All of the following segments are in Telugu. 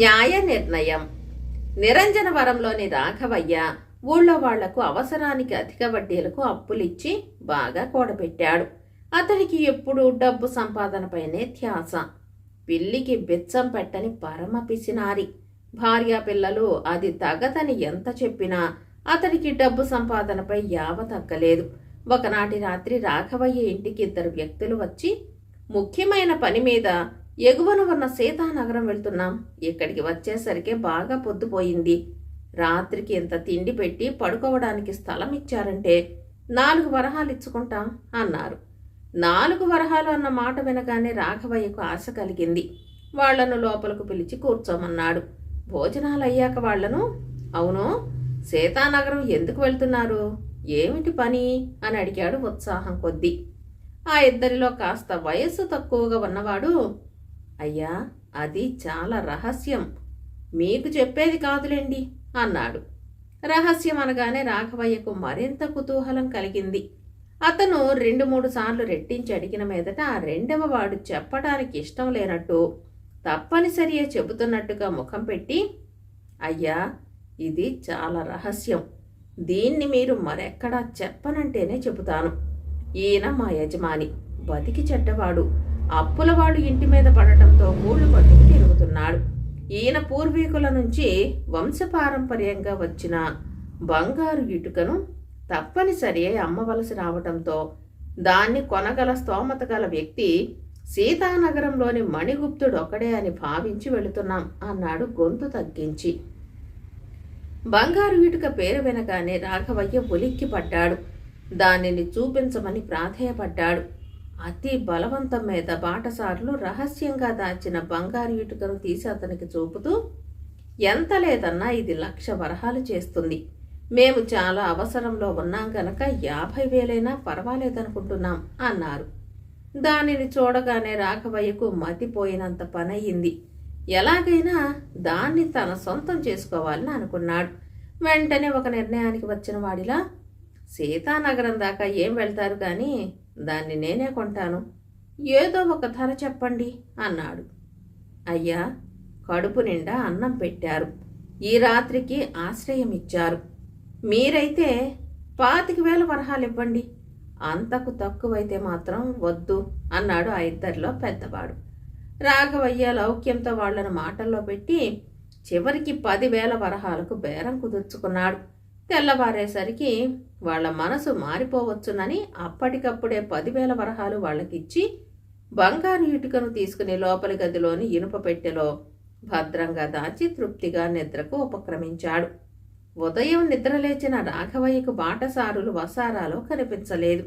న్యాయ నిర్ణయం నిరంజనవరంలోని రాఘవయ్య ఊళ్ళో వాళ్ళకు అవసరానికి అధిక వడ్డీలకు అప్పులిచ్చి బాగా కూడబెట్టాడు. అతనికి ఎప్పుడూ డబ్బు సంపాదనపైనే ధ్యాస. పిల్లికి బిచ్చం పెట్టని పరమ పిసినారి. భార్యా పిల్లలు అది తగదని ఎంత చెప్పినా అతనికి డబ్బు సంపాదనపై యావ తగ్గలేదు. ఒకనాటి రాత్రి రాఘవయ్య ఇంటికి ఇద్దరు వ్యక్తులు వచ్చి ముఖ్యమైన పని మీద ఎగువన ఉన్న సీతానగరం వెళ్తున్నాం. ఇక్కడికి వచ్చేసరికి బాగా పొద్దుపోయింది రాత్రికి ఇంత తిండి పెట్టి పడుకోవడానికి స్థలం ఇచ్చారంటే నాలుగు వరహాలు ఇచ్చుకుంటాం అన్నారు. నాలుగు వరహాలు అన్న మాట వినగానే రాఘవయ్యకు ఆశ కలిగింది. వాళ్ళను లోపలకు పిలిచి కూర్చోమన్నాడు. భోజనాలు అయ్యాక వాళ్ళను అవును సీతానగరం ఎందుకు వెళ్తున్నారు? ఏమిటి పని? అని అడిగాడు ఉత్సాహం కొద్దీ. ఆ ఇద్దరిలో కాస్త వయస్సు తక్కువగా ఉన్నవాడు అయ్యా అది చాలా రహస్యం. మీకు చెప్పేది కాదులేండి అన్నాడు. రహస్యం అనగానే రాఘవయ్యకు మరింత కుతూహలం కలిగింది. అతను రెండు మూడు సార్లు రెట్టించి అడిగిన మీదట ఆ రెండవ వాడు చెప్పడానికి ఇష్టం లేనట్టు తప్పనిసరియే చెబుతున్నట్టుగా ముఖం పెట్టి అయ్యా ఇది చాలా రహస్యం. దీన్ని మీరు మరెక్కడా చెప్పనంటేనే చెబుతాను. ఈయన మా యజమాని బతికి చెడ్డవాడు. అప్పులవాడు ఇంటి మీద పడటంతో మూళ్ళు పట్టుకు తిరుగుతున్నాడు. ఈయన పూర్వీకుల నుంచి వంశపారంపర్యంగా వచ్చిన బంగారు ఇటుకను తప్పనిసరి అమ్మవలసి రావటంతో దాన్ని కొనగల స్తోమత గల వ్యక్తి సీతానగరంలోని మణిగుప్తుడు ఒకడే అని భావించి వెళుతున్నాం అన్నాడు గొంతు తగ్గించి. బంగారు ఇటుక పేరు వినగానే రాఘవయ్య ఉలిక్కి పడ్డాడు దానిని చూపించమని ప్రాధేయపడ్డాడు. అతి బలవంతం మీద బాటసారులు రహస్యంగా దాచిన బంగారు ఇటుకను తీసి అతనికి చూపుతూ ఎంత లేదన్నా ఇది లక్ష వరహాలు చేస్తుంది. మేము చాలా అవసరంలో ఉన్నాం గనక యాభై వేలైనా పర్వాలేదనుకుంటున్నాం అన్నారు. దానిని చూడగానే రాఘవయ్యకు మతిపోయినంత పనయ్యింది. ఎలాగైనా దాన్ని తన సొంతం చేసుకోవాలని అనుకున్నాడు. వెంటనే ఒక నిర్ణయానికి వచ్చిన వాడిలా సీతానగరం దాకా ఏం వెళ్తారు కానీ దాన్ని నేనే కొంటాను. ఏదో ఒక ధర చెప్పండి అన్నాడు. అయ్యా కడుపు నిండా అన్నం పెట్టారు. ఈ రాత్రికి ఆశ్రయం ఇచ్చారు. మీరైతే పాతిక వేల వరహాలు ఇవ్వండి అంతకు తక్కువైతే మాత్రం వద్దు అన్నాడు ఆ ఇద్దరిలో పెద్దవాడు. రాఘవయ్య లౌక్యంతో వాళ్ళను మాటల్లో పెట్టి చివరికి పదివేల వరహాలకు బేరం కుదుర్చుకున్నాడు. తెల్లవారేసరికి వాళ్ళ మనసు మారిపోవచ్చునని అప్పటికప్పుడే పదివేల వరహాలు వాళ్ళకిచ్చి బంగారు ఇటుకను తీసుకుని లోపలి గదిలోని ఇనుప పెట్టెలో భద్రంగా దాచి తృప్తిగా నిద్రకు ఉపక్రమించాడు. ఉదయం నిద్రలేచిన రాఘవయ్యకు బాటసారులు వసారాలో కనిపించలేదు.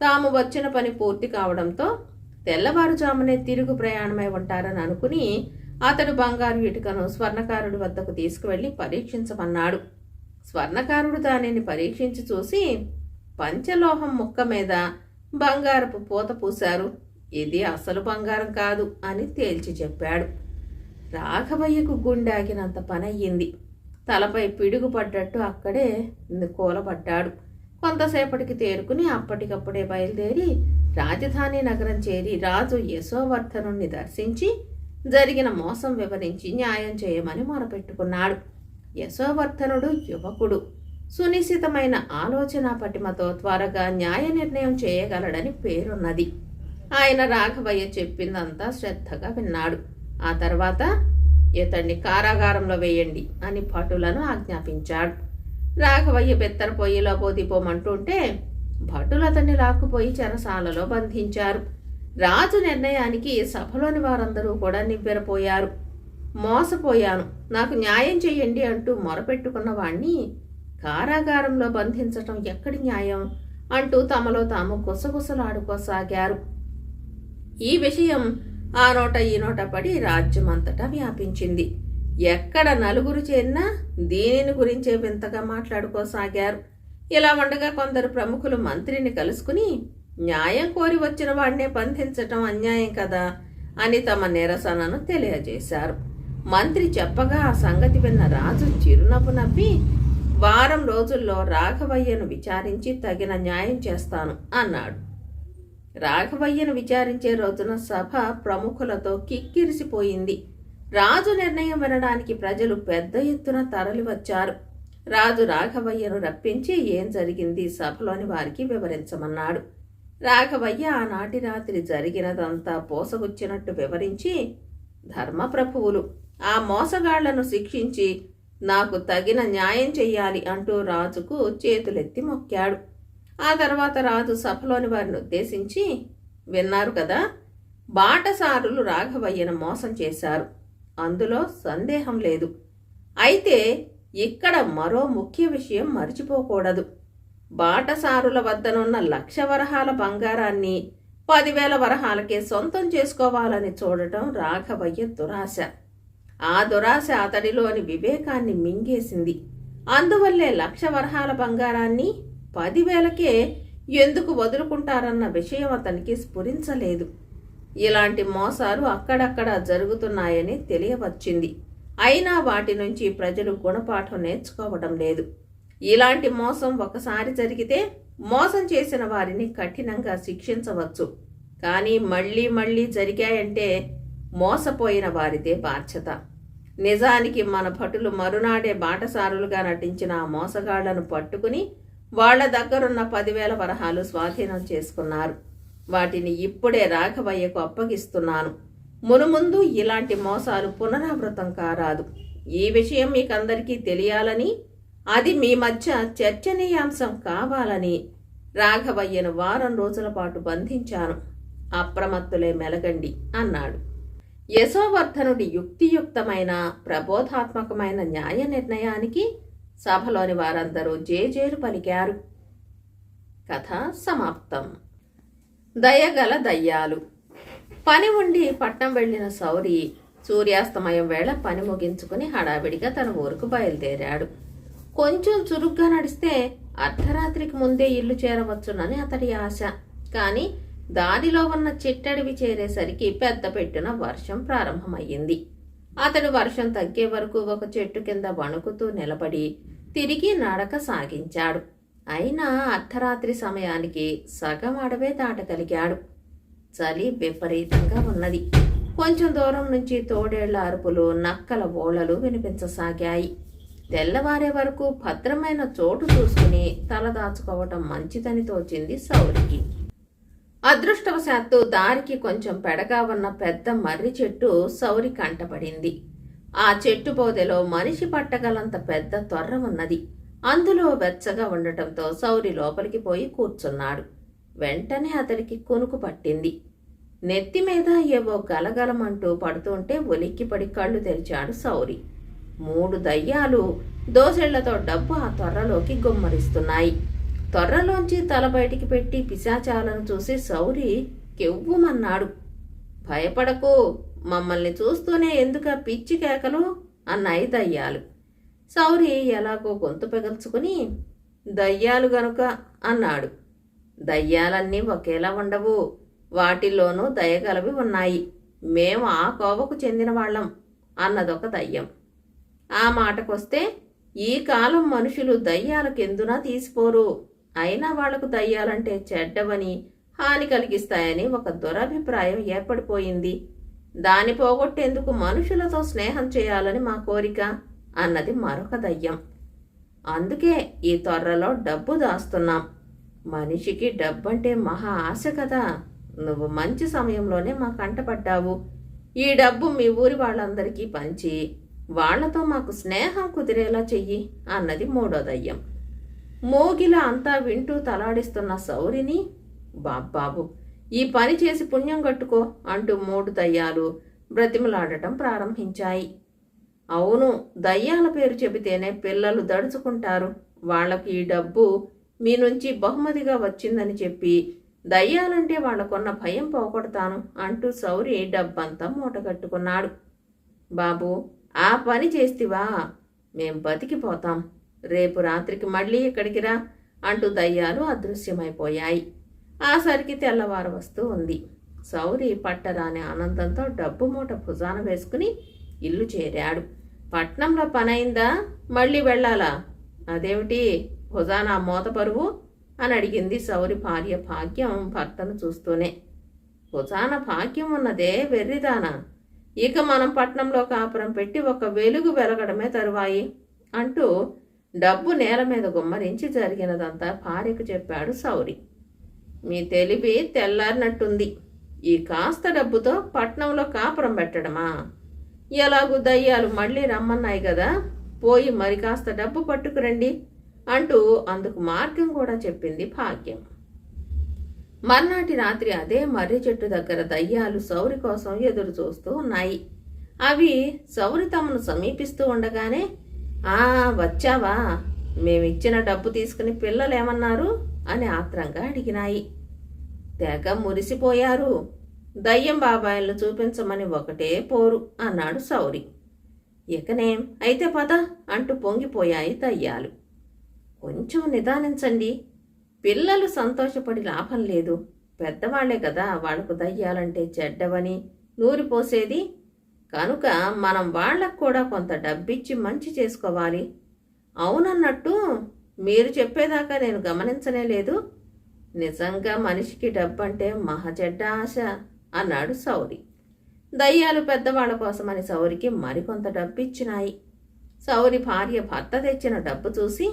తాము వచ్చిన పని పూర్తి కావడంతో తెల్లవారుజామునే తిరుగు ప్రయాణమై ఉంటారని అనుకుని అతడు బంగారు ఇటుకను స్వర్ణకారుడి వద్దకు తీసుకువెళ్ళి పరీక్షించమన్నాడు. స్వర్ణకారుడు దానిని పరీక్షించి చూసి పంచలోహం ముక్క మీద బంగారపు పూత పూశారు. ఇది అసలు బంగారం కాదు అని తేల్చి చెప్పాడు. రాఘవయ్యకు గుండాకినంత పనయ్యింది. తలపై పిడుగు పడ్డట్టు అక్కడే కూలబడ్డాడు కొంతసేపటికి తేరుకుని అప్పటికప్పుడే బయలుదేరి రాజధాని నగరం చేరి రాజు యశోవర్ధనుణ్ణి దర్శించి జరిగిన మోసం వివరించి న్యాయం చేయమని మొరపెట్టుకున్నాడు. యశోవర్ధనుడు యువకుడు. సునిశ్చితమైన ఆలోచన పటిమతో త్వరగా న్యాయ నిర్ణయం చేయగలడని పేరున్నది. ఆయన రాఘవయ్య చెప్పిందంతా శ్రద్ధగా విన్నాడు. ఆ తర్వాత ఇతన్ని కారాగారంలో వేయండి అని భటులను ఆజ్ఞాపించాడు. రాఘవయ్య బెత్తర పొయ్యిలో బోధిపోమంటుంటే భటులు అతన్ని లాక్కుపోయి చెరసాలలో బంధించారు. రాజు నిర్ణయానికి సభలోని వారందరూ కూడా నివ్వెరపోయారు. మోసపోయాను. నాకు న్యాయం చెయ్యండి అంటూ మొరపెట్టుకున్న వాణ్ణి కారాగారంలో బంధించటం ఎక్కడి న్యాయం? అంటూ తమలో తాము గుసగుసలాడుకోసాగారు. ఈ విషయం ఆ నోట ఈ నోట పడి రాజ్యమంతటా వ్యాపించింది. ఎక్కడ నలుగురు చేరినా దీనిని గురించే వింతగా మాట్లాడుకోసాగారు. ఇలా ఉండగా కొందరు ప్రముఖులు మంత్రిని కలుసుకుని న్యాయం కోరి వచ్చిన వాడినే బంధించటం అన్యాయం కదా? అని తమ నిరసనను తెలియజేశారు. మంత్రి చెప్పగా ఆ సంగతి విన్న రాజు చిరునవ్వు నవ్వి వారం రోజుల్లో రాఘవయ్యను విచారించి తగిన న్యాయం చేస్తాను అన్నాడు. రాఘవయ్యను విచారించే రోజున సభ ప్రముఖులతో కిక్కిరిసిపోయింది. రాజు నిర్ణయం వినడానికి ప్రజలు పెద్ద ఎత్తున తరలివచ్చారు. రాజు రాఘవయ్యను రప్పించి ఏం జరిగింది సభలోని వారికి వివరించమన్నాడు. రాఘవయ్య ఆనాటి రాత్రి జరిగినదంతా పోసగుచ్చినట్టు వివరించి ధర్మప్రభువులు ఆ మోసగాళ్ళను శిక్షించి నాకు తగిన న్యాయం చెయ్యాలి అంటూ రాజుకు చేతులెత్తి మొక్కాడు. ఆ తర్వాత రాజు సభలోని వారిని ఉద్దేశించి విన్నారు కదా బాటసారులు రాఘవయ్యను మోసం చేశారు. అందులో సందేహం లేదు. అయితే ఇక్కడ మరో ముఖ్య విషయం మర్చిపోకూడదు. బాటసారుల వద్దనున్న లక్ష వరహాల బంగారాన్ని పదివేల వరహాలకే సొంతం చేసుకోవాలని చూడటం రాఘవయ్య దురాశ. ఆ దురాశ అతడిలోని వివేకాన్ని మింగేసింది. అందువల్లే లక్ష వరహాల బంగారాన్ని పదివేలకే ఎందుకు వదులుకుంటారన్న విషయం అతనికి స్ఫురించలేదు. ఇలాంటి మోసాలు అక్కడక్కడ జరుగుతున్నాయని తెలియవచ్చింది. అయినా వాటి నుంచి ప్రజలు గుణపాఠం నేర్చుకోవడం లేదు. ఇలాంటి మోసం ఒకసారి జరిగితే మోసం చేసిన వారిని కఠినంగా శిక్షించవచ్చు. కానీ మళ్ళీ మళ్ళీ జరిగాయంటే మోసపోయిన వారిదే బాధ్యత. నిజానికి మన భటులు మరునాడే బాటసారులుగా నటించిన ఆ మోసగాళ్ళను పట్టుకుని వాళ్ళ దగ్గరున్న పదివేల వరహాలు స్వాధీనం చేసుకున్నారు. వాటిని ఇప్పుడే రాఘవయ్యకు అప్పగిస్తున్నాను. మునుముందు ఇలాంటి మోసాలు పునరావృతం కారాదు. ఈ విషయం మీకందరికీ తెలియాలని అది మీ మధ్య చర్చనీయాంశం కావాలని రాఘవయ్యను వారం రోజుల పాటు బంధించాను. అప్రమత్తులే మెలగండి అన్నాడు. యశోవర్ధనుడి యుక్తియుక్తమైన ప్రబోధాత్మకమైన న్యాయ నిర్ణయానికి సభలోని వారందరూ జేజేలు పలికారు. కథ సమాప్తం. దయగల దయ్యాలు. పని ఉండి పట్నం వెళ్ళిన సౌరి సూర్యాస్తమయం వేళ పని ముగించుకుని హడావిడిగా తన ఊరుకు బయలుదేరాడు. కొంచెం చురుగ్గా నడిస్తే అర్ధరాత్రికి ముందే ఇల్లు చేరవచ్చునని అతడి ఆశ. కానీ దారిలో ఉన్న చిట్టడివి చేరేసరికి పెద్ద పెట్టున వర్షం ప్రారంభమయ్యింది. అతడు వర్షం తగ్గే వరకు ఒక చెట్టు కింద వణుకుతూ నిలబడి తిరిగి నడక సాగించాడు. అయినా అర్ధరాత్రి సమయానికి సగం అడవే దాటగలిగాడు. చలి విపరీతంగా ఉన్నది. కొంచెం దూరం నుంచి తోడేళ్ళ అరుపులు నక్కల ఓలలు వినిపించసాగాయి. తెల్లవారే వరకు భద్రమైన చోటు చూసుకుని తల దాచుకోవటం మంచిదని తోచింది సౌరికి. అదృష్టవశాత్తు దారికి కొంచెం పెడగా ఉన్న పెద్ద మర్రి చెట్టు సౌరి కంటపడింది. ఆ చెట్టు బోదెలో మనిషి పట్టగలంత పెద్ద త్వర ఉన్నది. అందులో వెచ్చగా ఉండటంతో సౌరి లోపలికి పోయి కూర్చున్నాడు. వెంటనే అతడికి కొనుకు పట్టింది. నెత్తి మీద ఏవో గలగలమంటూ పడుతుంటే ఉలిక్కిపడి కళ్ళు తెరిచాడు సౌరి. మూడు దయ్యాలు దోసెళ్ళతో డబ్బు ఆ త్వరలోకి గుమ్మరిస్తున్నాయి. త్వరలోంచి తల బయటికి పెట్టి పిశాచాలను చూసి సౌరి కెవ్వుమన్నాడు. భయపడకు మమ్మల్ని చూస్తూనే ఎందుక పిచ్చి కేకలు? అన్నాయి దయ్యాలు. సౌరి ఎలాగో గొంతు పెగల్చుకుని దయ్యాలు గనుక అన్నాడు. దయ్యాలన్నీ ఒకేలా ఉండవు. వాటిల్లోనూ దయగలవి ఉన్నాయి. మేము ఆ కోవకు చెందిన వాళ్ళం అన్నదొక దయ్యం. ఆ మాటకొస్తే ఈ కాలం మనుషులు దయ్యాలకెందునా తీసిపోరు? అయినా వాళ్ళకు దయ్యాలంటే చెడ్డవని హాని కలిగిస్తాయని ఒక దురభిప్రాయం ఏర్పడిపోయింది. దాని పోగొట్టేందుకు మనుషులతో స్నేహం చేయాలని మా కోరిక అన్నది మరొక దయ్యం. అందుకే ఈ తొర్రలో డబ్బు దాస్తున్నాం. మనిషికి డబ్బంటే మహా ఆశ కదా. నువ్వు మంచి సమయంలోనే మా కంటపడ్డావు ఈ డబ్బు మీ ఊరి వాళ్ళందరికీ పంచి వాళ్ళతో మాకు స్నేహం కుదిరేలా చెయ్యి అన్నది మూడో దయ్యం. మోగిల అంతా వింటూ తలాడిస్తున్న సౌరిని బాబ్బాబు ఈ పని చేసి పుణ్యం కట్టుకో అంటూ మూడు దయ్యాలు బ్రతిమలాడటం ప్రారంభించాయి. అవును దయ్యాల పేరు చెబితేనే పిల్లలు దడుచుకుంటారు. వాళ్ళకి ఈ డబ్బు మీ నుంచి బహుమతిగా వచ్చిందని చెప్పి దయ్యాలంటే వాళ్ళకున్న భయం పోగొడతాను అంటూ సౌరి డబ్బంతా మూటగట్టుకున్నాడు బాబు ఆ పని చేస్తివా? మేం బతికిపోతాం. రేపు రాత్రికి మళ్ళీ ఇక్కడికి రా అంటూ దయ్యాలు అదృశ్యమైపోయాయి. ఆ సరికి తెల్లవారు వస్తూ ఉంది. సౌరి పట్టరాని ఆనందంతో డబ్బు మూట భుజాన వేసుకుని ఇల్లు చేరాడు. పట్నంలో పనైందా? మళ్ళీ వెళ్ళాలా? అదేమిటి? భుజాన మోత పరువు? అని అడిగింది సౌరి భార్య భాగ్యం భర్తను చూస్తూనే. భుజాన భాగ్యం ఉన్నదే వెర్రిదానా? ఇక మనం పట్నంలో కాపురం పెట్టి ఒక వెలుగు వెలగడమే తరువాయి అంటూ డబ్బు నేల మీద గుమ్మరించి జరిగినదంతా భార్యకు చెప్పాడు సౌరి. మీ తెలివి తెల్లారినట్టుంది. ఈ కాస్త డబ్బుతో పట్నంలో కాపురం పెట్టడమా? ఎలాగూ దయ్యాలు మళ్ళీ రమ్మన్నాయి కదా పోయి మరి కాస్త డబ్బు పట్టుకురండి అంటూ అందుకు మార్గం కూడా చెప్పింది భాగ్యం. మర్నాటి రాత్రి అదే మర్రి చెట్టు దగ్గర దయ్యాలు సౌరి కోసం ఎదురు చూస్తూ ఉన్నాయి. అవి సౌరి తమను సమీపిస్తూ ఉండగానే వచ్చావా? మేమిచ్చిన డబ్బు తీసుకుని పిల్లలేమన్నారు? అని ఆత్రంగా అడిగినాయి. తెగ మురిసిపోయారు. దయ్యం బాబాయిలను చూపించమని ఒకటే పోరు అన్నాడు సౌరి. ఇకనేం? అయితే పద అంటూ పొంగిపోయాయి దయ్యాలు. కొంచెం నిదానించండి. పిల్లలు సంతోషపడి లాభం లేదు. పెద్దవాళ్ళే కదా వాళ్ళకు దయ్యాలంటే చెడ్డవని. నూరిపోసేది కనుక మనం వాళ్ళకు కూడా కొంత డబ్బిచ్చి మంచి చేసుకోవాలి. అవునన్నట్టు మీరు చెప్పేదాకా నేను గమనించనే లేదు. నిజంగా మనిషికి డబ్బంటే మహజడ్డ ఆశ అన్నాడు సౌరి. దయ్యాలు పెద్దవాళ్ళ కోసమని సౌరికి మరికొంత డబ్బు ఇచ్చినాయి సౌరి భార్య భర్త తెచ్చిన డబ్బు చూసి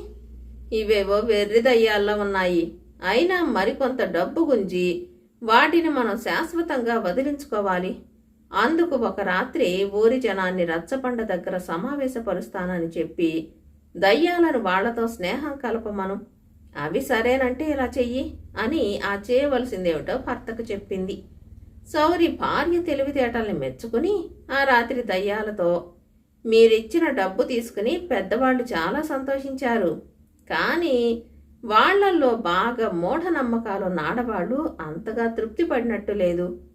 ఇవేవో వెర్రి దయ్యాల్లో ఉన్నాయి. అయినా మరికొంత డబ్బు గుంజి వాటిని మనం శాశ్వతంగా వదిలించుకోవాలి. అందుకు ఒక రాత్రి ఊరి జనాన్ని రచ్చబండ దగ్గర సమావేశపరుస్తానని చెప్పి దయ్యాలను వాళ్ళతో స్నేహం కలపమను. అవి సరేనంటే ఇలా చెయ్యి అని ఆ చేయవలసిందేమిటో భర్తకు చెప్పింది. సౌరి భార్య తెలివితేటల్ని మెచ్చుకుని ఆ రాత్రి దయ్యాలతో మీరిచ్చిన డబ్బు తీసుకుని పెద్దవాళ్ళు చాలా సంతోషించారు. కానీ వాళ్ళల్లో బాగా మూఢనమ్మకాలు నాడవాళ్ళు అంతగా తృప్తి పడినట్టు లేదు.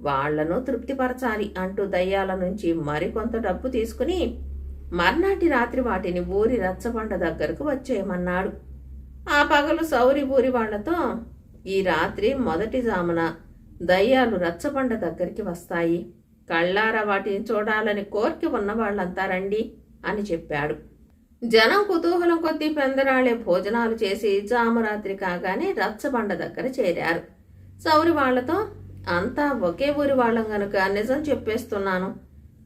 వాళ్ళను తృప్తిపరచాలి అంటూ దయ్యాల నుంచి మరికొంత డబ్బు తీసుకుని మర్నాటి రాత్రి వాటిని ఊరి రచ్చబండ దగ్గరకు వచ్చేయమన్నాడు. ఆ పగలు సౌరి ఊరి వాళ్ళతో ఈ రాత్రి మొదటి జామున దయ్యాలు రచ్చబండ దగ్గరికి వస్తాయి. కళ్ళారా వాటిని చూడాలని కోరిక ఉన్న వాళ్ళంతా రండి అని చెప్పాడు. జనం కుతూహలం కొద్దీ పెందరాళే భోజనాలు చేసి జామరాత్రి కాగానే రచ్చబండ దగ్గర చేరారు. సౌరి వాళ్ళతో అంతా ఒకే ఊరి వాళ్ళం గనుక నిజం చెప్పేస్తున్నాను.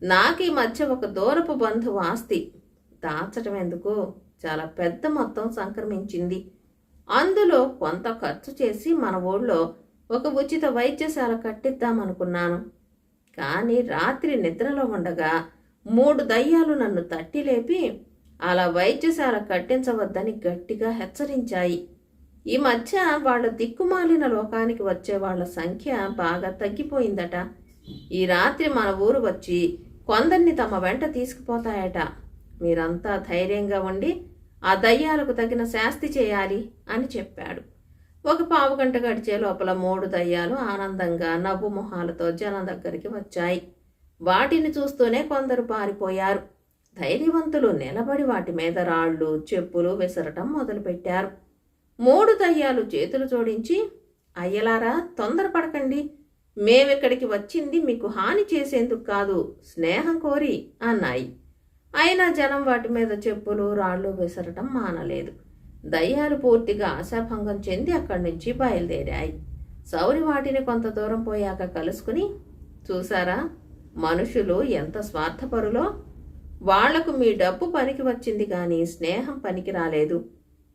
నాకు ఈ మధ్య ఒక దూరపు బంధువు ఆస్తి. దాచటం ఎందుకు చాలా పెద్ద మొత్తం సంక్రమించింది. అందులో కొంత ఖర్చు చేసి మన ఊళ్ళో ఒక ఉచిత వైద్యశాల కట్టిద్దామనుకున్నాను. కానీ రాత్రి నిద్రలో ఉండగా మూడు దయ్యాలు నన్ను తట్టి లేపి అలా వైద్యశాల కట్టించవద్దని గట్టిగా హెచ్చరించాయి. ఈ మధ్య వాళ్ళ దిక్కుమాలిన లోకానికి వచ్చే వాళ్ళ సంఖ్య బాగా తగ్గిపోయిందట. ఈ రాత్రి మన ఊరు వచ్చి కొందరిని తమ వెంట తీసుకుపోతాయట. మీరంతా ధైర్యంగా ఉండి ఆ దయ్యాలకు తగిన శాస్తి చేయాలి అని చెప్పాడు. ఒక పావు గంట గడిచే లోపల మూడు దయ్యాలు ఆనందంగా నవ్వు మొహాలతో జనం దగ్గరికి వచ్చాయి. వాటిని చూస్తూనే కొందరు పారిపోయారు. ధైర్యవంతులు నిలబడి వాటి మీద రాళ్ళు చెప్పులు విసరటం మొదలుపెట్టారు. మూడు దయ్యాలు చేతులు జోడించి అయ్యలారా తొందరపడకండి. మేమిక్కడికి వచ్చింది మీకు హాని చేసేందుకు కాదు స్నేహం కోరి అన్నాయి. అయినా జనం వాటి మీద చెప్పులు రాళ్ళు విసరటం మానలేదు. దయ్యాలు పూర్తిగా ఆశాభంగం చెంది అక్కడి నుంచి బయలుదేరాయి. సౌరి వాటిని కొంత దూరం పోయాక కలుసుకుని చూసారా మనుషులు ఎంత స్వార్థపరులో? వాళ్ళకు మీ డబ్బు పనికి వచ్చింది కానీ స్నేహం పనికి రాలేదు.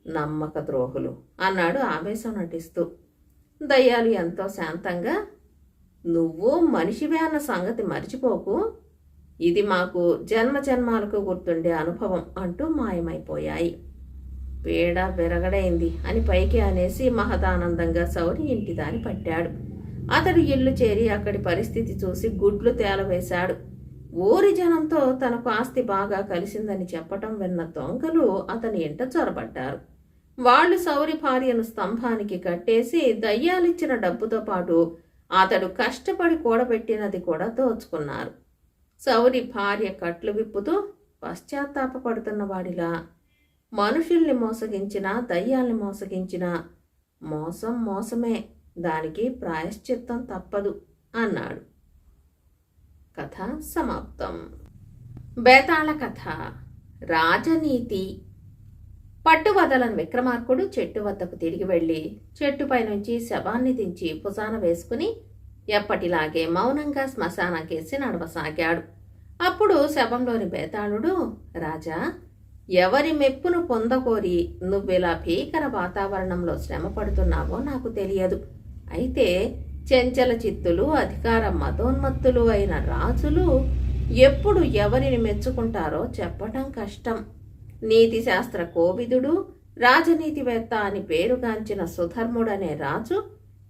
నమ్మక ద్రోహులు అన్నాడు ఆవేశం నటిస్తూ. దయ్యాలు ఎంతో శాంతంగా నువ్వు మనిషివే అన్న సంగతి మర్చిపోకు. ఇది మాకు జన్మ జన్మాలకు గుర్తుండే అనుభవం అంటూ మాయమైపోయాయి. పీడ విరగడైంది అని పైకి అనేసి మహదానందంగా సౌరి ఇంటి దారి పట్టాడు. అతడు ఇల్లు చేరి అక్కడి పరిస్థితి చూసి గుడ్లు తేలవేశాడు. ఊరి జనంతో తనకు ఆస్తి బాగా కలిసిందని చెప్పటం విన్న దొంగలు అతని ఇంట చొరబడ్డారు. వాళ్ళు సౌరి భార్యను స్తంభానికి కట్టేసి దయ్యాలిచ్చిన డబ్బుతో పాటు అతడు కష్టపడి కూడబెట్టినది కూడా దోచుకున్నారు. సౌరి భార్య కట్లు విప్పుతూ పశ్చాత్తాపపడుతున్న వాడిలా మనుషుల్ని మోసగించిన దయ్యాల్ని మోసగించిన మోసం మోసమే దానికి ప్రాయశ్చిత్తం తప్పదు అన్నాడు. కథ సమాప్తం. బేతాళ కథ. రాజనీతి పట్టువదలని విక్రమార్కుడు చెట్టు వద్దకు తిరిగి వెళ్ళి చెట్టుపై నుంచి శవాన్ని దించి భుజాన వేసుకుని ఎప్పటిలాగే మౌనంగా శ్మశానకేసి నడవసాగాడు. అప్పుడు శవంలోని బేతాళుడు రాజా ఎవరి మెప్పును పొందకోరి నువ్వెలా భీకర వాతావరణంలో శ్రమ పడుతున్నావో నాకు తెలియదు. అయితే చెంచల చిత్తులు అధికార మతోన్మత్తులు అయిన రాజులు ఎప్పుడు ఎవరిని మెచ్చుకుంటారో చెప్పటం కష్టం. నీతిశాస్త్ర కోవిదుడు రాజనీతివేత్త అని పేరుగాంచిన సుధర్ముడనే రాజు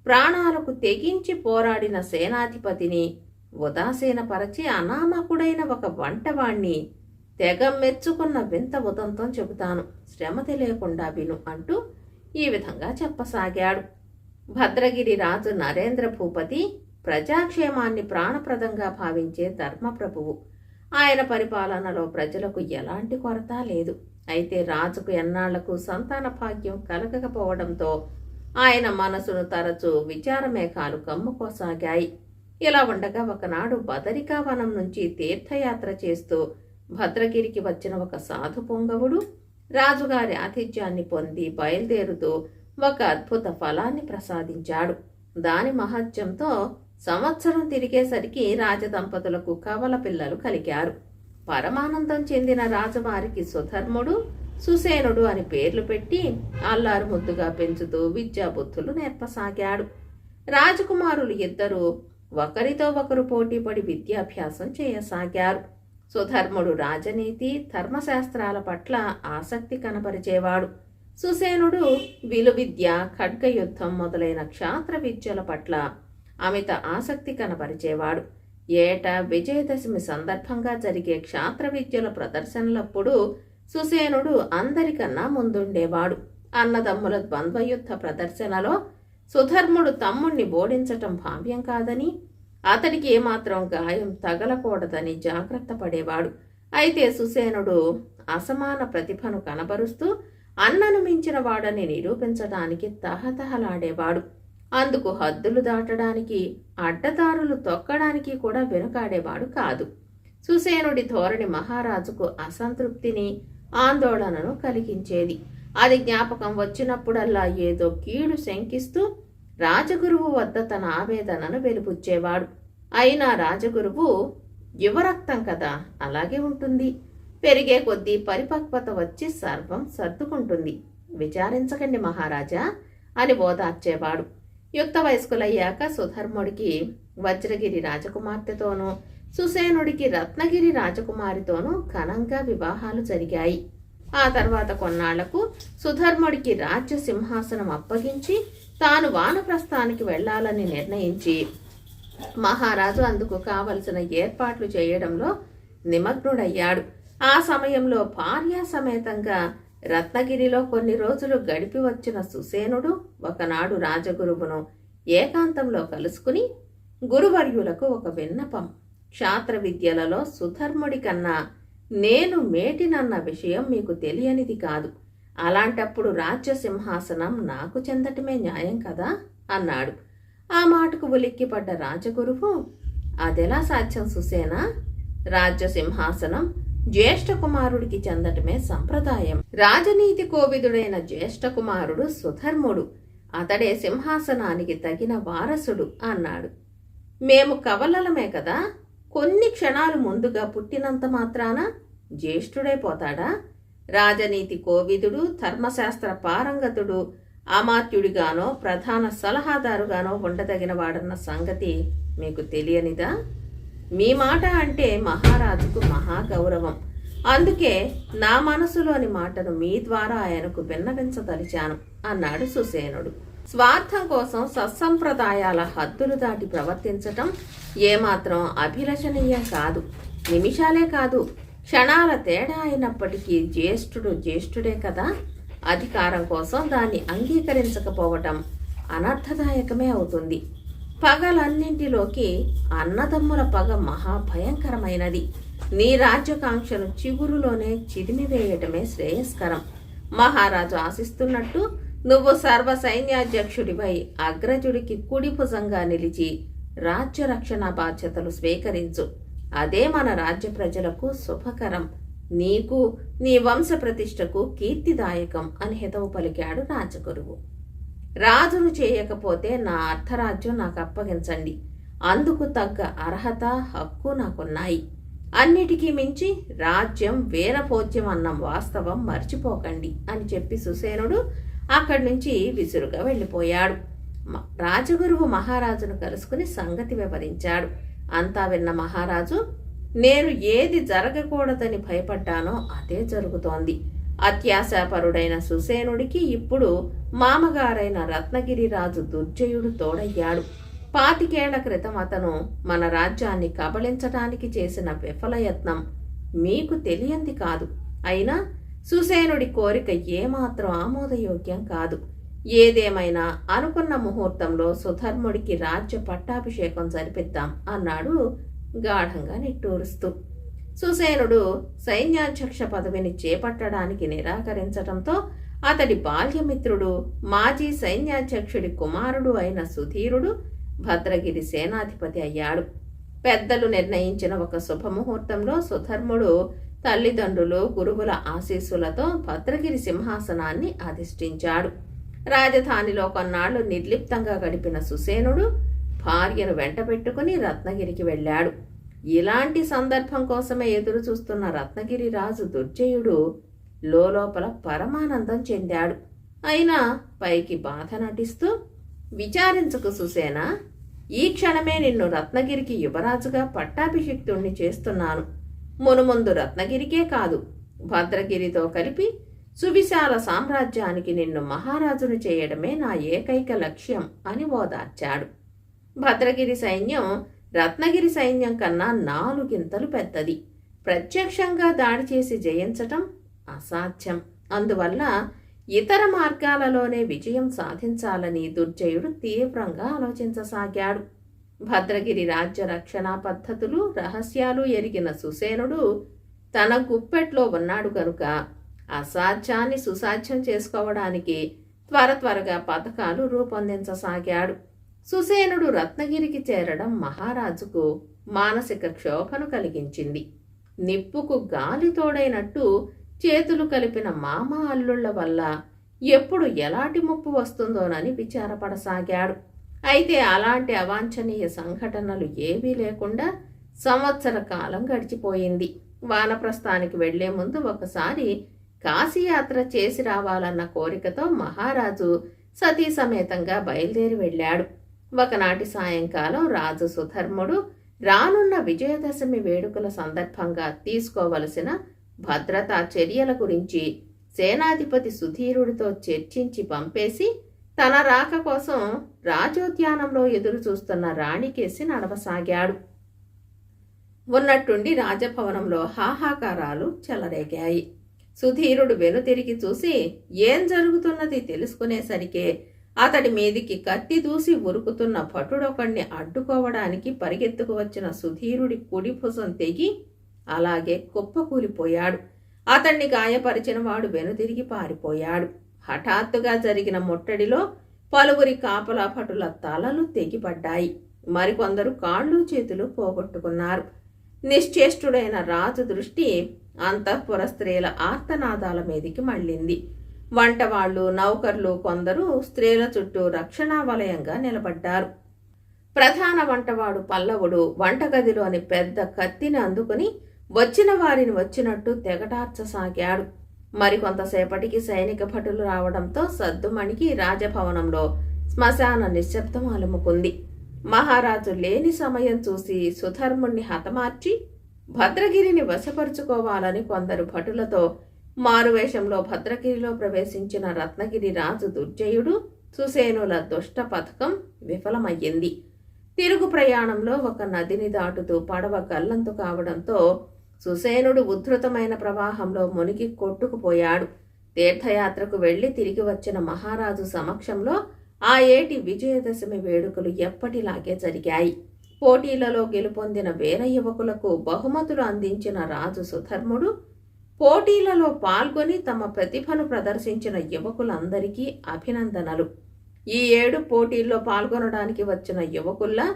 ప్రాణాలకు తెగించి పోరాడిన సేనాధిపతిని ఉదాసీనపరచి అనామకుడైన ఒక వంటవాణ్ణి తెగ మెచ్చుకున్న వింత ఉదంతం చెబుతాను. శ్రమ తెలియకుండా విను అంటూ ఈ విధంగా చెప్పసాగాడు. భద్రగిరి రాజు నరేంద్ర భూపతి ప్రజాక్షేమాన్ని ప్రాణప్రదంగా భావించే ధర్మప్రభువు. ఆయన పరిపాలనలో ప్రజలకు ఎలాంటి కొరత లేదు. అయితే రాజుకు ఎన్నాళ్ళకు సంతాన భాగ్యం కలగకపోవడంతో ఆయన మనసును తరచూ విచారమేఘాలు కమ్ముకోసాగాయి. ఇలా ఉండగా ఒకనాడు బదరికావనం నుంచి తీర్థయాత్ర చేస్తూ భద్రగిరికి వచ్చిన ఒక సాధు పొంగవుడు రాజుగారి ఆతిథ్యాన్ని పొంది బయలుదేరుతూ ఒక అద్భుత ఫలాన్ని ప్రసాదించాడు. దాని మహత్యంతో సంవత్సరం తిరిగేసరికి రాజదంపతులకు కవల పిల్లలు కలిగారు. పరమానందం చెందిన రాజవారికి సుధర్ముడు సుసేనుడు అని పేర్లు పెట్టి అల్లారు ముద్దుగా పెంచుతూ విద్యాబుద్ధులు నేర్పసాగాడు. రాజకుమారులు ఇద్దరూ ఒకరితో ఒకరు పోటీపడి విద్యాభ్యాసం చేయసాగారు. సుధర్ముడు రాజనీతి ధర్మశాస్త్రాల పట్ల ఆసక్తి కనపరిచేవాడు సుసేనుడు విలువిద్య ఖడ్గయుద్ధం మొదలైన క్షాత్ర విద్యల పట్ల అమిత ఆసక్తి కనపరిచేవాడు. ఏటా విజయదశమి సందర్భంగా జరిగే క్షాత్ర విద్యల ప్రదర్శనలప్పుడు సుసేనుడు అందరికన్నా ముందుండేవాడు. అన్నదమ్ముల ద్వంద్వయుద్ధ ప్రదర్శనలో సుధర్ముడు తమ్ముణ్ణి ఓడించటం భావ్యం కాదని అతడికి ఏమాత్రం గాయం తగలకూడదని జాగ్రత్త పడేవాడు. అయితే సుసేనుడు అసమాన ప్రతిభను కనబరుస్తూ అన్నను మించిన వాడని నిరూపించడానికి తహతహలాడేవాడు. అందుకు హద్దులు దాటడానికి అడ్డదారులు తొక్కడానికి కూడా వెనుకాడేవాడు కాదు. సుసేనుడి ధోరణి మహారాజుకు అసంతృప్తిని ఆందోళనను కలిగించేది. అది జ్ఞాపకం వచ్చినప్పుడల్లా ఏదో కీడు శంకిస్తూ రాజగురువు వద్ద తన ఆవేదనను వెలుపుచ్చేవాడు అయినా రాజగురువు యువరక్తం కదా అలాగే ఉంటుంది. పెరిగే కొద్దీ పరిపక్వత వచ్చి సర్వం సర్దుకుంటుంది. విచారించకండి మహారాజా అని ఓదార్చేవాడు. యుక్త వయస్కులయ్యాక సుధర్ముడికి వజ్రగిరి రాజకుమార్తెతోనూ సుసేనుడికి రత్నగిరి రాజకుమారితోనూ ఘనంగా వివాహాలు జరిగాయి. ఆ తర్వాత కొన్నాళ్ళకు సుధర్ముడికి రాజ్య సింహాసనం అప్పగించి తాను వానప్రస్థానికి వెళ్ళాలని నిర్ణయించి మహారాజు అందుకు కావలసిన ఏర్పాట్లు చేయడంలో నిమగ్నుడయ్యాడు. ఆ సమయంలో భార్య సమేతంగా రత్నగిరిలో కొన్ని రోజులు గడిపి వచ్చిన సుసేనుడు ఒకనాడు రాజగురువును ఏకాంతంలో కలుసుకుని గురువర్యులకు ఒక విన్నపం. క్షాత్ర విద్యలలో సుధర్ముడి కన్నా నేను మేటినన్న విషయం మీకు తెలియనిది కాదు. అలాంటప్పుడు రాజ్య సింహాసనం నాకు చెందటమే న్యాయం కదా? అన్నాడు. ఆ మాటకు ఉలిక్కిపడ్డ రాజగురువు అదెలా సాధ్యం సుసేన? రాజ్య సింహాసనం జ్యేష్ఠ కుమారుడికి చెందటమే సంప్రదాయం. రాజనీతి కోవిదుడైన జ్యేష్ఠ కుమారుడు సుధర్ముడు అతడే సింహాసనానికి తగిన వారసుడు అన్నాడు. మేము కవలలమే కదా. కొన్ని క్షణాలు ముందుగా పుట్టినంత మాత్రాన జ్యేష్ఠుడైపోతాడా రాజనీతి కోవిదుడు ధర్మశాస్త్ర పారంగతుడు అమాత్యుడిగానో ప్రధాన సలహాదారుగానో ఉండదగిన వాడన్న సంగతి మీకు తెలియనిదా? మీ మాట అంటే మహారాజుకు మహాగౌరవం. అందుకే నా మనసులోని మాటను మీ ద్వారా ఆయనకు విన్నవించదలిచాను అన్నాడు సుసేనుడు. స్వార్థం కోసం సత్సంప్రదాయాల హద్దులు దాటి ప్రవర్తించటం ఏమాత్రం అభిలషణీయం కాదు నిమిషాలే కాదు. క్షణాల తేడా అయినప్పటికీ జ్యేష్ఠుడు జ్యేష్ఠుడే కదా. అధికారం కోసం దాన్ని అంగీకరించకపోవటం అనర్థదాయకమే అవుతుంది. పగలన్నింటిలోకి అన్నదమ్ముల పగ మహాభయంకరమైనది. నీ రాజ్యకాంక్షను చిగురులోనే చిదిమివేయటమే శ్రేయస్కరం. మహారాజు ఆశిస్తున్నట్టు నువ్వు సర్వ సైన్యాధ్యక్షుడిపై అగ్రజుడికి కుడి భుజంగా నిలిచి రాజ్య రక్షణ బాధ్యతలు స్వీకరించు. అదే మన రాజ్య ప్రజలకు శుభకరం. నీకు నీ వంశ ప్రతిష్టకు కీర్తిదాయకం అని హితవు పలికాడు రాజగురువు. రాజును చేయకపోతే నా అర్ధరాజ్యం నాకు అప్పగించండి. అందుకు తగ్గ అర్హత హక్కు నాకున్నాయి. అన్నిటికీ మించి రాజ్యం వీరభోజ్యం అన్న వాస్తవం మర్చిపోకండి అని చెప్పి సుసేనుడు అక్కడి నుంచి విసురుగా వెళ్ళిపోయాడు. రాజగురువు మహారాజును కలుసుకుని సంగతి వివరించాడు. అంతా విన్న మహారాజు నేను ఏది జరగకూడదని భయపడ్డానో అదే జరుగుతోంది. అత్యాశాపరుడైన సుసేనుడికి ఇప్పుడు మామగారైన రత్నగిరి రాజు దుర్జయుడు తోడయ్యాడు. పాతికేళ్ళ క్రితం అతను మన రాజ్యాన్ని కబళించటానికి చేసిన విఫలయత్నం మీకు తెలియంది కాదు. అయినా సుసేనుడి కోరిక ఏమాత్రం ఆమోదయోగ్యం కాదు. ఏదేమైనా అనుకున్న ముహూర్తంలో సుధర్ముడికి రాజ్య పట్టాభిషేకం జరిపిద్దాం అన్నాడు గాఢంగా నిట్టూరుస్తూ. సుసేనుడు సైన్యాధ్యక్ష పదవిని చేపట్టడానికి నిరాకరించటంతో అతడి బాల్యమిత్రుడు మాజీ సైన్యాధ్యక్షుడి కుమారుడు అయిన సుధీరుడు భద్రగిరి సేనాధిపతి అయ్యాడు. పెద్దలు నిర్ణయించిన ఒక శుభముహూర్తంలో సుధర్ముడు తల్లిదండ్రులు గురువుల ఆశీస్సులతో భద్రగిరి సింహాసనాన్ని అధిష్ఠించాడు. రాజధానిలో కొన్నాళ్ళు నిర్లిప్తంగా గడిపిన సుసేనుడు భార్యను వెంటబెట్టుకుని రత్నగిరికి వెళ్ళాడు. ఇలాంటి సందర్భం కోసమే ఎదురు చూస్తున్న రత్నగిరి రాజు దుర్జయుడు లోపల పరమానందం చెందాడు. అయినా పైకి బాధ నటిస్తూ విచారించకు సుసేన ఈ క్షణమే నిన్ను రత్నగిరికి యువరాజుగా పట్టాభిషిక్తుణ్ణి చేస్తున్నాను. మునుముందు రత్నగిరికే కాదు భద్రగిరితో కలిపి సువిశాల సామ్రాజ్యానికి నిన్ను మహారాజును చేయడమే నా ఏకైక లక్ష్యం అని ఓదార్చాడు. భద్రగిరి సైన్యం రత్నగిరి సైన్యం కన్నా నాలుగింతలు పెద్దది. ప్రత్యక్షంగా దాడి చేసి జయించటం అసాధ్యం. అందువల్ల ఇతర మార్గాలలోనే విజయం సాధించాలని దుర్జయుడు తీవ్రంగా ఆలోచించసాగాడు. భద్రగిరి రాజ్య రక్షణా పద్ధతులు రహస్యాలు ఎరిగిన సుసేనుడు తన గుప్పెట్లో ఉన్నాడు కనుక అసాధ్యాన్ని సుసాధ్యం చేసుకోవడానికి త్వర త్వరగా పథకాలు రూపొందించసాగాడు. సుసేనుడు రత్నగిరికి చేరడం మహారాజుకు మానసిక క్షోభను కలిగించింది. నిప్పుకు గాలి తోడైనట్టు చేతులు కలిపిన మామ అల్లుళ్ళ వల్ల ఎప్పుడు ఎలాంటి ముప్పు వస్తుందోనని విచారపడసాగాడు. అయితే అలాంటి అవాంఛనీయ సంఘటనలు ఏవీ లేకుండా సంవత్సర కాలం గడిచిపోయింది. వానప్రస్థానికి వెళ్ళే ముందు ఒకసారి కాశీయాత్ర చేసి రావాలన్న కోరికతో మహారాజు సతీ సమేతంగా బయలుదేరి వెళ్ళాడు. ఒకనాటి సాయంకాలం రాజు సుధర్ముడు రానున్న విజయదశమి వేడుకల సందర్భంగా తీసుకోవలసిన భద్రతా చర్యల గురించి సేనాధిపతి సుధీరుడితో చర్చించి పంపేసి తన రాక కోసం రాజోద్యానంలో ఎదురు చూస్తున్న రాణికేసి నడవసాగాడు. ఉన్నట్టుండి రాజభవనంలో హాహాకారాలు చెలరేగాయి. సుధీరుడు వెనుతిరిగి చూసి ఏం జరుగుతున్నది? తెలుసుకునేసరికే అతడి మీదికి కత్తి దూసి ఉరుకుతున్న భటుడొకణ్ణి అడ్డుకోవడానికి పరిగెత్తుకు వచ్చిన సుధీరుడి కుడి భుజం తెగి అలాగే కుప్పకూలిపోయాడు. అతన్ని గాయపరిచిన వాడు వెనుతిరిగి పారిపోయాడు. హఠాత్తుగా జరిగిన ముట్టడిలో పలువురి కాపలా భటుల తలలు తెగిపడ్డాయి. మరికొందరు కాళ్ళు చేతులు పోగొట్టుకున్నారు. నిశ్చేష్టుడైన రాజు దృష్టి అంతఃపుర స్త్రీల ఆర్తనాదాల మీదికి మళ్ళింది. వంటవాళ్ళు నౌకర్లు కొందరు స్త్రీల చుట్టూ రక్షణా వలయంగా నిలబడ్డారు. ప్రధాన వంటవాడు పల్లవుడు వంటగదిలోని పెద్ద కత్తిని అందుకుని వచ్చిన వారిని వచ్చినట్టు తెగటార్చసాగాడు. మరికొంతసేపటికి సైనిక భటులు రావడంతో సద్దుమణికి రాజభవనంలో శ్మశాన నిశ్శబ్దం అలుముకుంది. మహారాజు లేని సమయం చూసి సుధర్ముణ్ణి హతమార్చి భద్రగిరిని వశపరుచుకోవాలని కొందరు భటులతో మారువేషంలో భద్రగిరిలో ప్రవేశించిన రత్నగిరి రాజు దుర్జయుడు సుసేనుల దుష్ట పథకం విఫలమయ్యింది. తిరుగు ప్రయాణంలో ఒక నదిని దాటుతూ పడవ గల్లంతు కావడంతో సుసేనుడు ఉధృతమైన ప్రవాహంలో మునిగి కొట్టుకుపోయాడు. తీర్థయాత్రకు వెళ్ళి తిరిగి వచ్చిన మహారాజు సమక్షంలో ఆ ఏటి విజయదశమి వేడుకలు ఎప్పటిలాగే జరిగాయి. పోటీలలో గెలుపొందిన వేర యువకులకు బహుమతులు అందించిన రాజు సుధర్ముడు పోటీలలో పాల్గొని తమ ప్రతిభను ప్రదర్శించిన యువకులందరికీ అభినందనలు. ఈ ఏడు పోటీల్లో పాల్గొనడానికి వచ్చిన యువకుల్లా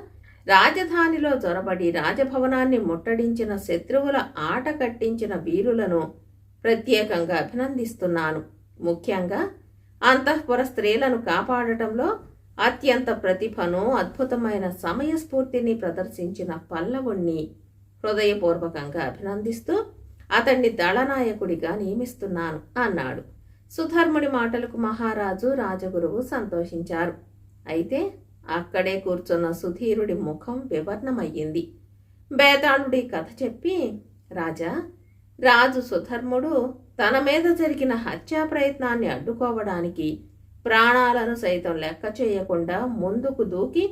రాజధానిలో జొరబడి రాజభవనాన్ని ముట్టడించిన శత్రువుల ఆట కట్టించిన వీరులను ప్రత్యేకంగా అభినందిస్తున్నాను. ముఖ్యంగా అంతఃపుర స్త్రీలను కాపాడటంలో అత్యంత ప్రతిభను అద్భుతమైన సమయస్ఫూర్తిని ప్రదర్శించిన పల్లవుణ్ణి హృదయపూర్వకంగా అభినందిస్తూ అతన్ని దళనాయకుడిగా నియమిస్తున్నాను అన్నాడు. సుధర్ముడి మాటలకు మహారాజు రాజగురువు సంతోషించారు. అయితే అక్కడే కూర్చున్న సుధీరుడి ముఖం వివర్ణమయ్యింది. బేతాళుడి కథ చెప్పి రాజా రాజు సుధర్ముడు తన మీద జరిగిన హత్యా ప్రయత్నాన్ని అడ్డుకోవడానికి ప్రాణాలను సైతం లెక్క చేయకుండా ముందుకు దూకి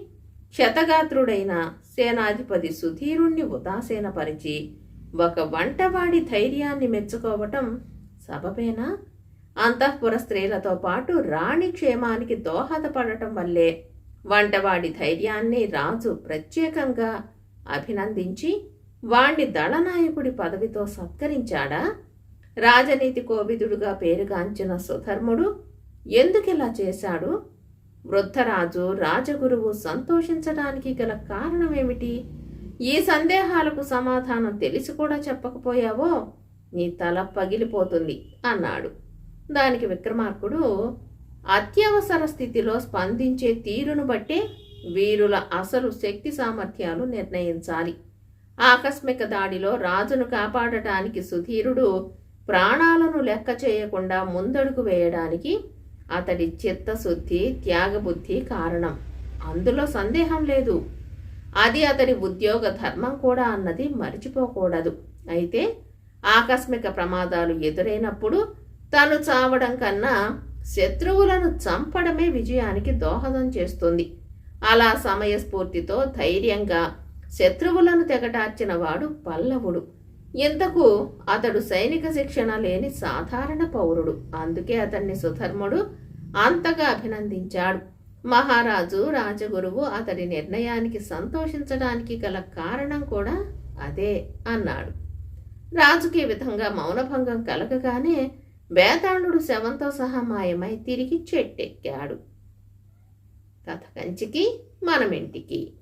క్షతగాత్రుడైన సేనాధిపతి సుధీరుణ్ణి ఉదాసీనపరిచి ఒక వంటవాడి ధైర్యాన్ని మెచ్చుకోవటం సబబేనా? అంతఃపుర స్త్రీలతో పాటు రాణి క్షేమానికి దోహదపడటం వల్లే వంటవాడి ధైర్యాన్ని రాజు ప్రత్యేకంగా అభినందించి వాణ్ణి దళనాయకుడి పదవితో సత్కరించాడా? రాజనీతి కోవిదుడుగా పేరుగాంచిన సుధర్ముడు ఎందుకిలా చేశాడు? వృద్ధరాజు రాజగురువు సంతోషించడానికి గల కారణమేమిటి? ఈ సందేహాలకు సమాధానం తెలిసి కూడా చెప్పకపోయావో నీ తల పగిలిపోతుంది అన్నాడు. దానికి విక్రమార్కుడు అత్యవసర స్థితిలో స్పందించే తీరును బట్టే వీరుల అసలు శక్తి సామర్థ్యాలు నిర్ణయించాలి. ఆకస్మిక దాడిలో రాజును కాపాడటానికి సుధీరుడు ప్రాణాలను లెక్క చేయకుండా ముందడుగు వేయడానికి అతడి చిత్తశుద్ధి త్యాగబుద్ధి కారణం. అందులో సందేహం లేదు. అది అతడి ఉద్యోగ ధర్మం కూడా అన్నది మరిచిపోకూడదు. అయితే ఆకస్మిక ప్రమాదాలు ఎదురైనప్పుడు తను చావడం కన్నా శత్రువులను చంపడమే విజయానికి దోహదం చేస్తుంది. అలా సమయస్ఫూర్తితో ధైర్యంగా శత్రువులను తెగటార్చిన వాడు పల్లవుడు. ఇంతకు అతడు సైనిక శిక్షణ లేని సాధారణ పౌరుడు. అందుకే అతన్ని సుధర్ముడు అంతగా అభినందించాడు. మహారాజు రాజగురువు అతడి నిర్ణయానికి సంతోషించడానికి గల కారణం కూడా అదే అన్నాడు. రాజుకి విధంగా మౌనభంగం కలగగానే వేతాళుడు శవంతో సహా మాయమై తిరిగి చెట్టెక్కాడు. కథ కంచికి మనమింటికి.